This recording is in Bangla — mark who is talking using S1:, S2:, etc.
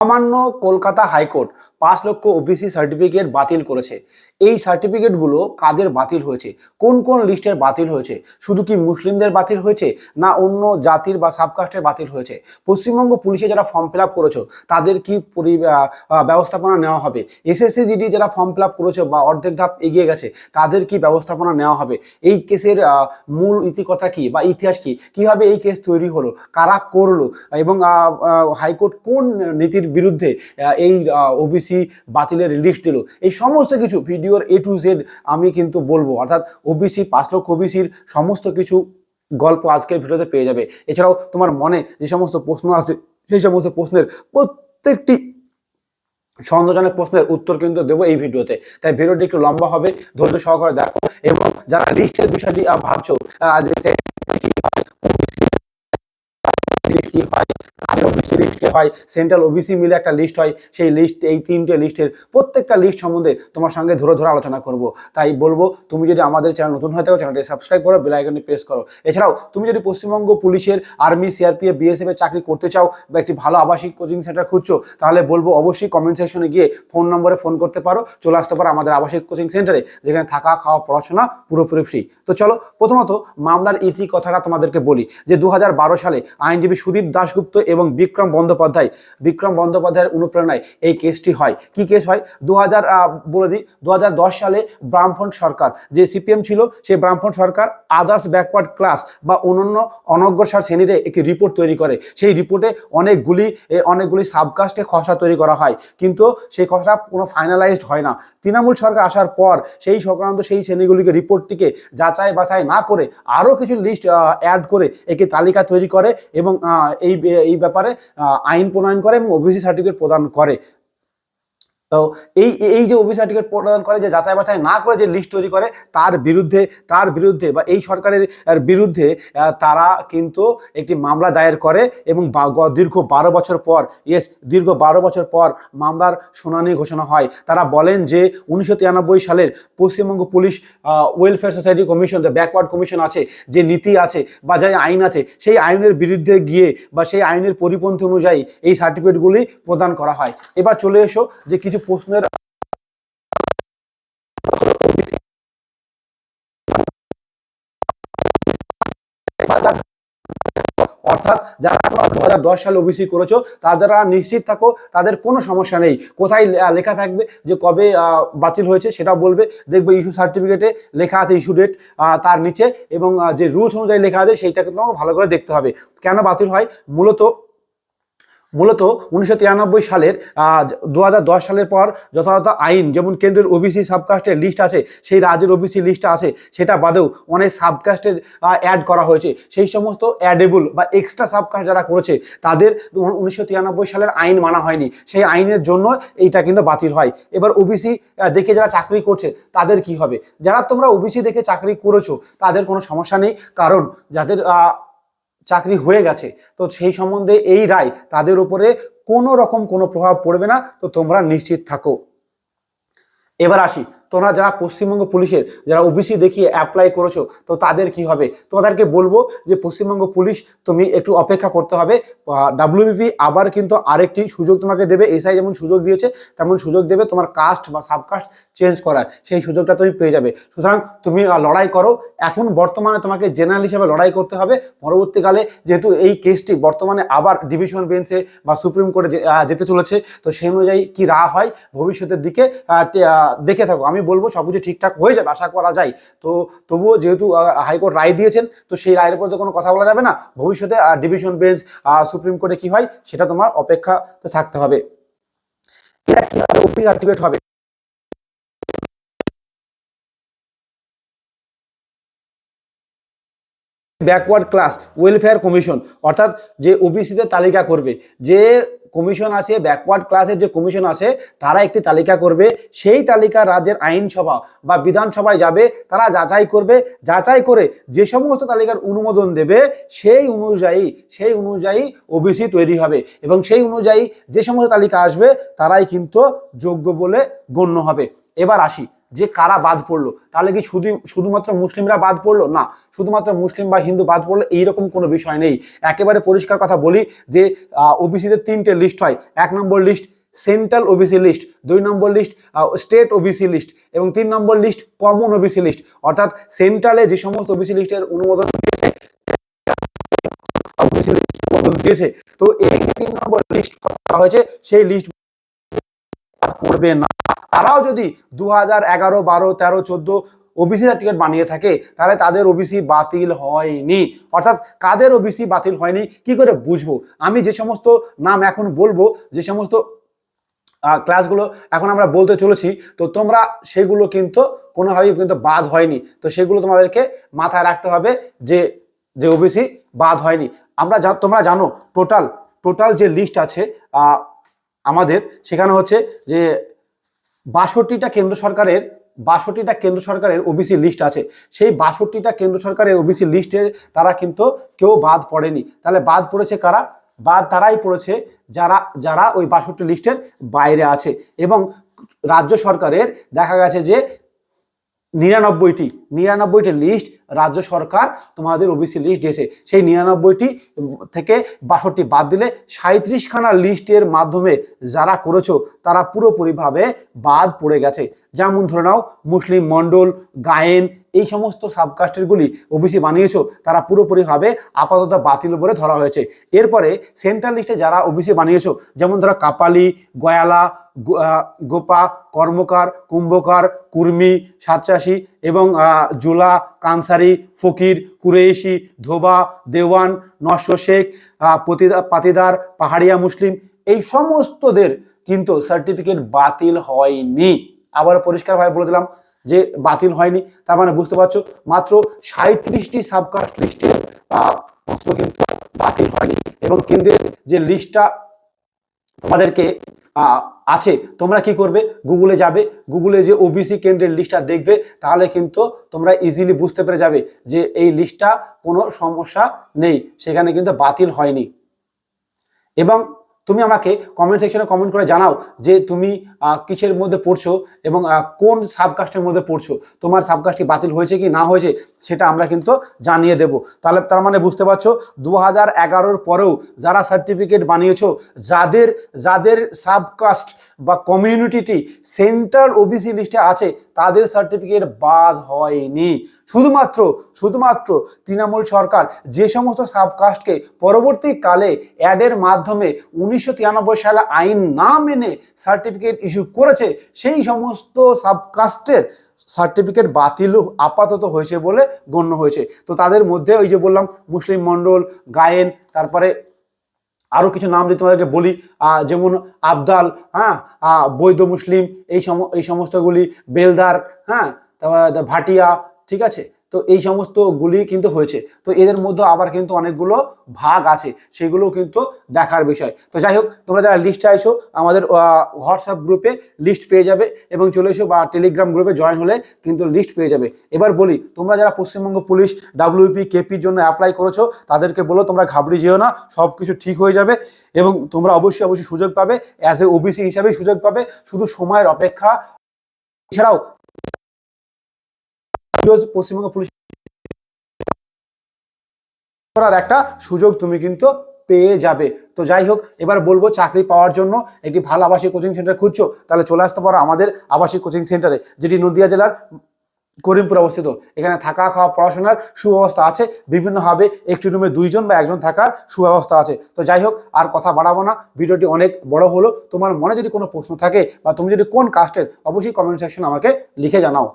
S1: সামান্য কলকাতা হাইকোর্ট। পাঁচ লক্ষ ওবিসি সার্টিফিকেট বাতিল করেছে। এই সার্টিফিকেটগুলো কাদের বাতিল হয়েছে? কোন কোন লিস্টের বাতিল হয়েছে? শুধু কি মুসলিমদের বাতিল হয়েছে না অন্য জাতির বা সাবকাস্টের বাতিল হয়েছে? পশ্চিমবঙ্গ পুলিশে যারা ফর্ম ফিল আপ করেছ, তাদের কি ব্যবস্থাপনা নেওয়া হবে? এসএসসি জিডি যারা ফর্ম ফিল আপ করেছ বা অর্ধেক ধাপ এগিয়ে গেছে, তাদের কি ব্যবস্থাপনা নেওয়া হবে? এই কেসের মূল ইতিকথা কি বা ইতিহাস কি? কীভাবে এই কেস তৈরি হলো? কারা করল? এবং হাইকোর্ট কোন নীতির বিরুদ্ধে এই ওবিসি বাতিলের লিস্ট দিল। এই সমস্ত কিছু ভিডিওর এ টু জেড আমি কিন্তু বলব। অর্থাৎ ওবিসি পাঁচ লক্ষ ওবিসির সমস্ত কিছু গল্প আজকের ভিডিওতে পেয়ে যাবে। এছাড়াও তোমার মনে যে সমস্ত প্রশ্ন আছে, সেই সমস্ত প্রশ্নের প্রত্যেকটি সন্দেহজনক প্রশ্নের উত্তর কিন্তু দেবো এই ভিডিওতে। তাই ভিডিওটি একটু লম্বা হবে, ধৈর্য সহকারে দেখো এবং যারা লিস্টের বিষয়টি ভাবছ লিস্ট কি হয় ওবিসি লিস্ট হয় সেন্ট্রাল ওবিসি মিলে একটা লিস্ট হয়, সেই লিস্ট এই তিনটে লিস্টের প্রত্যেকটা লিস্ট সম্বন্ধে তোমার সঙ্গে ধরে ধরে আলোচনা করব। তাই বলব, তুমি যদি আমাদের চ্যানেল নতুন হয়ে থাকো চ্যানেলটি সাবস্ক্রাইব করো বেল আইকনটি প্রেস করো। এছাড়াও, তুমি যদি পশ্চিমবঙ্গ পুলিশের আর্মি সিআরপিএফ বিএসএফ এর চাকরি করতে চাও বা একটি ভালো আবাসিক কোচিং সেন্টার খুঁজছো, তাহলে বলব অবশ্যই কমেন্ট সেকশনে গিয়ে ফোন নম্বরে ফোন করতে পারো। চলে আসতে পারো আমাদের আবাসিক কোচিং সেন্টারে যেখানে থাকা, খাওয়া, পড়াশোনা পুরোপুরি ফ্রি তো চলো, প্রথমত মামলার ইতি কথাটা তোমাদেরকে বলি যে দু হাজার বারো সালে আইনজীবী সুদীপ দাশগুপ্ত এবং বিক্রম বন্দ্যোপাধ্যায়। বিক্রম বন্দ্যোপাধ্যায়ের অনুপ্রেরণায় এই কেসটি হয়। কি কেস হয়? দু হাজার বলে দিই দু হাজার দশ সালে ব্রাহ্মণ সরকার, যে সিপিএম ছিল, সেই ব্রাহ্মণ সরকার আদার্স ব্যাকওয়ার্ড ক্লাস বা অন্যান্য অনগ্রসর শ্রেণীরে একটি রিপোর্ট তৈরি করে। সেই রিপোর্টে অনেকগুলি অনেকগুলি সাবকাস্টে খসড়া তৈরি করা হয়। কিন্তু সেই খসড়া কোনো ফাইনালাইজড হয় না। তৃণমূল সরকার আসার পর সেই সংক্রান্ত সেই শ্রেণীগুলিকে রিপোর্টটিকে যাচাই বাছাই না করে আরও কিছু লিস্ট অ্যাড করে একটি তালিকা তৈরি করে এবং এই এই ব্যাপারে আহ, আইন প্রণয়ন করে এবং ওবিসি সার্টিফিকেট প্রদান করে। তো এই এই যে ওবিসি সার্টিফিকেট প্রদান করে, যে যাচাই বাছাই না করে যে লিস্ট তৈরি করে, তার বিরুদ্ধে তার বিরুদ্ধে বা এই সরকারের বিরুদ্ধে তারা কিন্তু একটি মামলা দায়ের করে এবং দীর্ঘ বারো বছর পর ইয়েস দীর্ঘ বারো বছর পর মামলার শুনানি ঘোষণা হয়। তারা বলেন যে উনিশশো তিরানব্বই সালের Paschimbanga police welfare society commission the backward commission আছে, যে নীতি আছে বা যে আইন আছে, সেই আইনের বিরুদ্ধে গিয়ে বা সেই আইনের পরিপন্থী অনুযায়ী এই সার্টিফিকেটগুলি প্রদান করা হয়। এবার চলে এসো যে কিছু প্রশ্নের অর্থাৎ যারা দশ সালে ওবিসি করেছ, তারা নিশ্চিত থাকো, তাদের কোনো সমস্যা নেই। কোথায় লেখা থাকবে, যে কবে বাতিল হয়েছে সেটা বলবে। দেখবে ইস্যু সার্টিফিকেটে লেখা আছে ইস্যু ডেট তার নিচে এবং যে রুলস অনুযায়ী লেখা আছে, সেইটাকে ভালো করে দেখতে হবে। কেন বাতিল হয়? মূলত মূলত উনিশশো তিরানব্বই সালের দু হাজার দশ সালের পর যথাযথ আইন যেমন কেন্দ্রের ওবিসি সাবকাস্টের লিস্ট আছে, সেই রাজ্যের ওবিসি লিস্ট আছে, সেটা বাদেও অনেক সাবকাস্টের অ্যাড করা হয়েছে। সেই সমস্ত অ্যাডেবল বা এক্সট্রা সাবকাস্ট যারা করেছে, তাদের উনিশশো তিরানব্বই সালের আইন মানা হয়নি। সেই আইনের জন্য এইটা কিন্তু বাতিল হয়। এবার ওবিসি দেখে যারা চাকরি করছে, তাদের কি হবে? যারা তোমরা ওবিসি দেখে চাকরি করেছ, তাদের কোনো সমস্যা নেই। কারণ যাদের চাকরি হয়ে গেছে। তো সেই সম্বন্ধে এই রায় তাদের উপরে কোনো রকম কোনো প্রভাব পড়বে না। তো তোমরা নিশ্চিত থাকো। এবার আসি। তোমরা যারা পশ্চিমবঙ্গ পুলিশের, যারা ওবিসি দেখিয়ে অ্যাপ্লাই করেছ, তো তাদের কি হবে? তোমাদেরকে বলব যে পশ্চিমবঙ্গ পুলিশ তুমি একটু অপেক্ষা করতে হবে। ডাব্লিউবিপি আবার কিন্তু আরেকটি সুযোগ তোমাকে দেবে। এসআই যেমন সুযোগ দিয়েছে, তেমন সুযোগ দেবে তোমার কাস্ট বা সাবকাস্ট চেঞ্জ করার। সেই সুযোগটা তুমি পেয়ে যাবে। সুতরাং তুমি লড়াই করো। এখন বর্তমানে তোমাকে জেনারেল হিসাবে লড়াই করতে হবে। পরবর্তীকালে যেহেতু এই কেসটি বর্তমানে আবার ডিভিশন বেঞ্চে বা সুপ্রিম কোর্টে যেতে চলেছে, তো সেই অনুযায়ী কি রা হয়, ভবিষ্যতের দিকে দেখে থাকো। আমি বলব সব কিছু ঠিকঠাক হয়ে যাবে, আশা করা যায়। তো তবুও যেহেতু হাইকোর্ট রায় দিয়েছেন, তো সেই রায়ের উপর তো কোনো কথা বলা যাবে না। ভবিষ্যতে ডিভিশন বেঞ্চ সুপ্রিম কোর্টে কি হয়, সেটা তোমার অপেক্ষাতে থাকতে হবে। এটা কীভাবে ওপি সার্টিফিকেট হবে? ব্যাকওয়ার্ড ক্লাস ওয়েলফেয়ার কমিশন অর্থাৎ যে ওবিসিতে তালিকা করবে, যে কমিশন আছে ব্যাকওয়ার্ড ক্লাসের যে কমিশন আছে, তারা একটি তালিকা করবে, সেই তালিকা রাজ্যের আইনসভা বা বিধানসভায় যাবে, তারা যাচাই করবে, যাচাই করে যে সমস্ত তালিকার অনুমোদন দেবে, সেই অনুযায়ী সেই অনুযায়ী ওবিসি তৈরি হবে এবং সেই অনুযায়ী যে সমস্ত তালিকা আসবে, তারাই কিন্তু যোগ্য বলে গণ্য হবে। এবার আসি যে কারা বাদ পড়ল? তাহলে কি শুধু, শুধুমাত্র মুসলিমরা বাদ পড়ল? না, শুধুমাত্র মুসলিম বা হিন্দু বাদ পড়ল এইরকম কোনো বিষয় নেই। একেবারে পরিষ্কার কথা বলি যে ওবিসিদের তিনটে লিস্ট হয়। এক নম্বর লিস্ট সেন্ট্রাল ওবিসি লিস্ট দুই নম্বর লিস্ট স্টেট ওবিসি লিস্ট এবং তিন নম্বর লিস্ট কমন ওবিসি লিস্ট অর্থাৎ সেন্ট্রালে যে সমস্ত ওবিসি লিস্টের অনুমোদন দিয়েছে দিয়েছে। তো এই তিন নম্বর লিস্ট করা হয়েছে? সেই লিস্ট করবে না। তারাও যদি দু হাজার এগারো, বারো, তেরো, চোদ্দ ওবিসি সার্টিফিকেট বানিয়ে থাকে, তাহলে তাদের ওবিসি বাতিল হয়নি। অর্থাৎ কাদের ওবিসি বাতিল হয়নি, কি করে বুঝব? আমি যে সমস্ত নাম এখন বলব, যে সমস্ত ক্লাসগুলো এখন আমরা বলতে চলেছি, তো তোমরা সেগুলো কিন্তু কোনোভাবেই কিন্তু বাদ হয়নি। তো সেগুলো তোমাদেরকে মাথায় রাখতে হবে যে যে ওবিসি বাদ হয়নি। আমরা যা, তোমরা জানো টোটাল টোটাল যে লিস্ট আছে আমাদের, সেখানে হচ্ছে যে বাষট্টিটা কেন্দ্র সরকারের, বাষট্টিটা কেন্দ্র সরকারের ওবিসি লিস্ট আছে। সেই বাষট্টিটা কেন্দ্র সরকারের ওবিসি লিস্টে তারা কিন্তু কেউ বাদ পড়েনি। তাহলে বাদ পড়েছে কারা? বাদ তারাই পড়েছে যারা যারা ওই বাষট্টি লিস্টের বাইরে আছে। এবং রাজ্য সরকারের দেখা গেছে যে নিরানব্বইটি নিরানব্বইটি লিস্ট রাজ্য সরকার তোমাদের ওবিসি লিস্ট দিয়েছে। সেই নিরানব্বইটি থেকে বাষট্টি বাদ দিলে সাঁত্রিশখানা লিস্টের মাধ্যমে যারা করেছ, তারা পুরোপুরিভাবে বাদ পড়ে গেছে। যেমন ধরে নাও, মুসলিম মণ্ডল, গায়েন এই সমস্ত সাবকাস্টেরগুলি ওবিসি বানিয়েছো, তারা পুরোপুরিভাবে আপাতত বাতিল বলে ধরা হয়েছে। এরপরে সেন্ট্রাল লিস্টে যারা ওবিসি বানিয়েছো, যেমন ধরো কাপালি, গয়ালা গোপা, কর্মকার, কুম্ভকার, কুর্মি সাতচাষি এবং জোলা, কানসারি, ফকির, কুরেশি, ধোবা, দেওয়ান নশ্ব শেখ পতিদা- পাতিদার, পাহাড়িয়া মুসলিম, এই সমস্তদের কিন্তু সার্টিফিকেট বাতিল হয়নি। আবার পরিষ্কারভাবে বলে দিলাম যে বাতিল হয়নি, তার মানে বুঝতে পারছ? মাত্র সাঁত্রিশটি সাবকাস্ট লিস্টের প্রশ্ন কিন্তু বাতিল হয়নি এবং কেন্দ্রের যে লিস্টটা তোমাদেরকে আছে, তোমরা কি করবে? গুগলে যাবে গুগলে যে ওবিসি কেন্দ্রের লিস্টটা দেখবে, তাহলে কিন্তু তোমরা ইজিলি বুঝতে পেরে যাবে যে এই লিস্টটা কোনো সমস্যা নেই, সেখানে কিন্তু বাতিল হয়নি। এবং তুমি আমাকে কমেন্ট সেকশনে কমেন্ট করে জানাও যে তুমি কিসের মধ্যে পড়ছো এবং কোন সাবকাস্টের মধ্যে পড়ছো? তোমার সাবকাস্টটি বাতিল হয়েছে কি না হয়েছে সেটা আমরা কিন্তু জানিয়ে দেব। তাহলে তার মানে বুঝতে পারছ দু হাজার এগারোর পরেও যারা সার্টিফিকেট বানিয়েছো, যাদের যাদের সাবকাস্ট বা কমিউনিটিটি সেন্ট্রাল ওবিসি লিস্টে আছে, তাদের সার্টিফিকেট বাদ হয়নি। শুধুমাত্র শুধুমাত্র তৃণমূল সরকার যে সমস্ত সাবকাস্টকে পরবর্তীকালে অ্যাডের মাধ্যমে উনিশশো তিরানব্বই সালে আইন না মেনে সার্টিফিকেট ইস্যু করেছে, সেই সমস্ত সাবকাস্টের সার্টিফিকেট বাতিল আপাতত হয়েছে বলে গণ্য হয়েছে। তো তাদের মধ্যে ওই যে বললাম, মুসলিম মণ্ডল, গায়েন, তারপরে আরও কিছু নাম যদি তোমাদেরকে বলি যেমন আবদাল হ্যাঁ বৈধ মুসলিম, এই সম, এই সমস্তগুলি, বেলদার হ্যাঁ তারপর ভাটিয়া, ঠিক আছে? তো এই সমস্তগুলি কিন্তু হয়েছে। তো এদের মধ্যে আবার কিন্তু অনেকগুলো ভাগ আছে, সেগুলো কিন্তু দেখার বিষয়। তো যাই হোক, তোমরা যারা লিস্ট চাইছো, আমাদের হোয়াটসঅ্যাপ গ্রুপে লিস্ট পেয়ে যাবে এবং চলে এসো বা টেলিগ্রাম গ্রুপে জয়েন হলে কিন্তু লিস্ট পেয়ে যাবে। এবার বলি, তোমরা যারা পশ্চিমবঙ্গ পুলিশ ডাব্লিউপি কেপির জন্য অ্যাপ্লাই করেছ, তাদেরকে বলো, তোমরা ঘাবড়ি যেও না সব কিছু ঠিক হয়ে যাবে এবং তোমরা অবশ্যই অবশ্যই সুযোগ পাবে অ্যাজ এ ওবিসি হিসাবেই সুযোগ পাবে, শুধু সময়ের অপেক্ষা। এছাড়াও পশ্চিমবঙ্গ পুলিশ করার একটা সুযোগ তুমি কিন্তু পেয়ে যাবে। তো যাই হোক, এবার বলব চাকরি পাওয়ার জন্য একটি ভালো আবাসিক কোচিং সেন্টার খুঁজছো, তাহলে চলে আসতে পারো আমাদের আবাসিক কোচিং সেন্টারে যেটি নদিয়া জেলার করিমপুর অবস্থিত। এখানে থাকা খাওয়া পড়াশোনার সুব্যবস্থা আছে, বিভিন্নভাবে একটি রুমে দুইজন বা একজন থাকার সুব্যবস্থা আছে। তো যাই হোক, আর কথা বাড়াবো না, ভিডিওটি অনেক বড় হলো। তোমার মনে যদি কোনো প্রশ্ন থাকে বা তুমি যদি কোন কাস্টের অবশ্যই কমেন্ট সেকশন আমাকে লিখে জানাও।